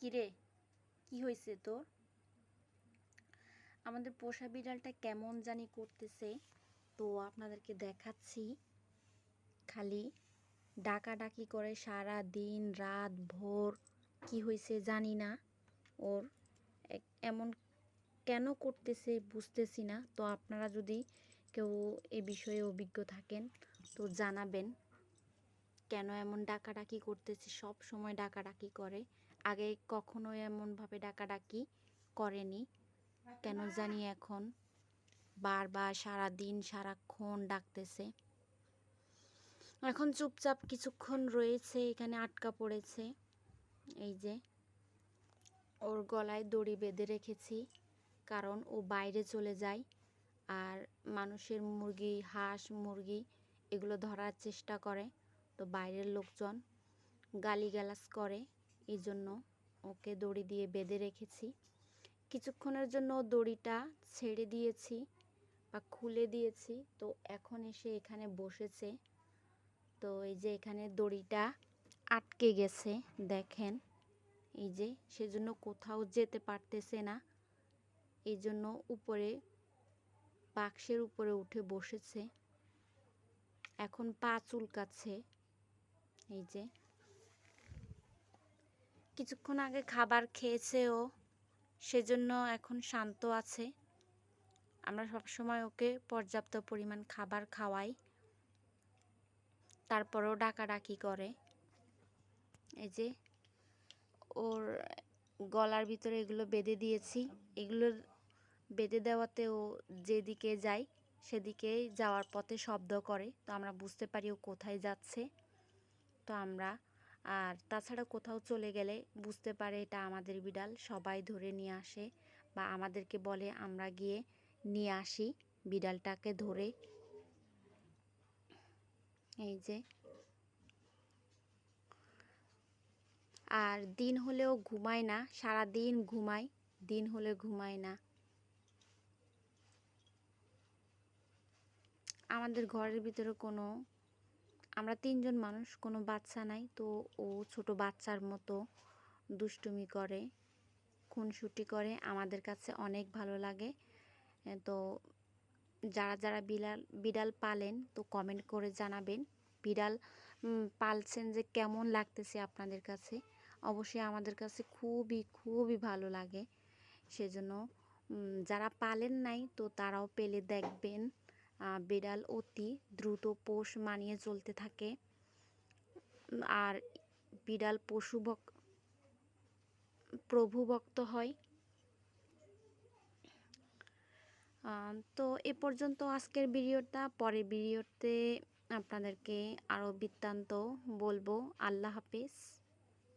কিরে? কি হয়েছে তোর? আমাদের পোষা বিড়ালটা কেমন জানি করতেছে। তো আপনাদেরকে দেখাচ্ছি। খালি ডাকাডাকি করে সারা দিন রাত, ভোর কি হয়েছে জানি না। ওর এমন কেন করতেছে বুঝতেছি না। তো আপনারা যদি কেউ এ বিষয়ে অভিজ্ঞ থাকেন, তো জানাবেন। কেন এমন ডাকাডাকি করতেছে? সব সময় ডাকাডাকি করে। আগে কখনো এমনভাবে ডাকাডাকি করেনি। কেন জানি এখন বারবার সারা দিন সারাক্ষণ ডাকতেছে। এখন চুপচাপ কিছুক্ষণ রয়েছে, এখানে আটকা পড়েছে। এই যে ওর গলায় দড়ি বেঁধে রেখেছি, কারণ ও বাইরে চলে যায়। আর মানুষের মুরগি, হাঁস, মুরগি এগুলো ধরার চেষ্টা করে। তো বাইরের লোকজন গালিগালাজ করে। এই জন্য ওকে দড়ি দিয়ে বেঁধে রেখেছি। কিছুক্ষণের জন্য দড়িটা ছেড়ে দিয়েছি বা খুলে দিয়েছি। তো এখন এসে এখানে বসেছে। তো এই যে এখানে দড়িটা আটকে গেছে, দেখেন। এই যে সেজন্য কোথাও যেতে পারতেছে না। এই জন্য উপরে, বাক্সের উপরে উঠে বসেছে। এখন পা চুলকাচ্ছে। এই যে কিছুক্ষণ আগে খাবার খেয়েছে ও সেজন্য এখন শান্ত আছে। আমরা সবসময় ওকে পর্যাপ্ত পরিমাণ খাবার খাওয়াই। তারপরেও ডাকাডাকি করে। এই যে, ওর গলার ভিতরে এগুলো বেঁধে দিয়েছি। এগুলো বেঁধে দেওয়াতে ও যেদিকে যায় সেদিকে যাওয়ার পথে শব্দ করে। তো আমরা বুঝতে পারি ও কোথায় যাচ্ছে। তো আমরা আর তাছাড়া কোথাও চলে গেলে বুঝতে পারে এটা আমাদের বিড়াল, সবাই ধরে নিয়ে আসে বা আমাদেরকে বলে আমরা গিয়ে নিয়ে আসি বিড়ালটাকে ধরে। এই যে। আর দিন হলেও ঘুমায় না সারা দিন ঘুমায়, দিন হলে ঘুমায় না। আমাদের ঘরের ভিতরে কোনো আমরা তিনজন মানুষ, কোনো বাচ্চা নাই। তো ও ছোট বাচ্চার মতো দুষ্টুমি করে, খুনসুটি করে, আমাদের কাছে অনেক ভালো লাগে। তো যারা যারা বিড়াল বিড়াল পালেন, তো কমেন্ট করে জানাবেন। বিড়াল পালছেন যে কেমন লাগতেছে আপনাদের কাছে? অবশ্যই আমাদের কাছে খুবই খুবই ভালো লাগে। সেজন্য যারা পালেন নাই, তো তারাও পেলে দেখবেন। বিড়াল অতি দ্রুত পোষ মানিয়ে চলতে থাকে। আর বিড়াল পশু ভক প্রভুভক্ত হয়। তো এ পর্যন্ত আজকের ভিডিওটা। পরের ভিডিওতে আপনাদেরকে আরও বৃত্তান্ত বলব। আল্লাহ হাফেজ।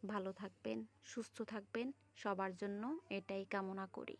ভালো থাকবেন, সুস্থ থাকবেন। সবার জন্য এটাই কামনা করি।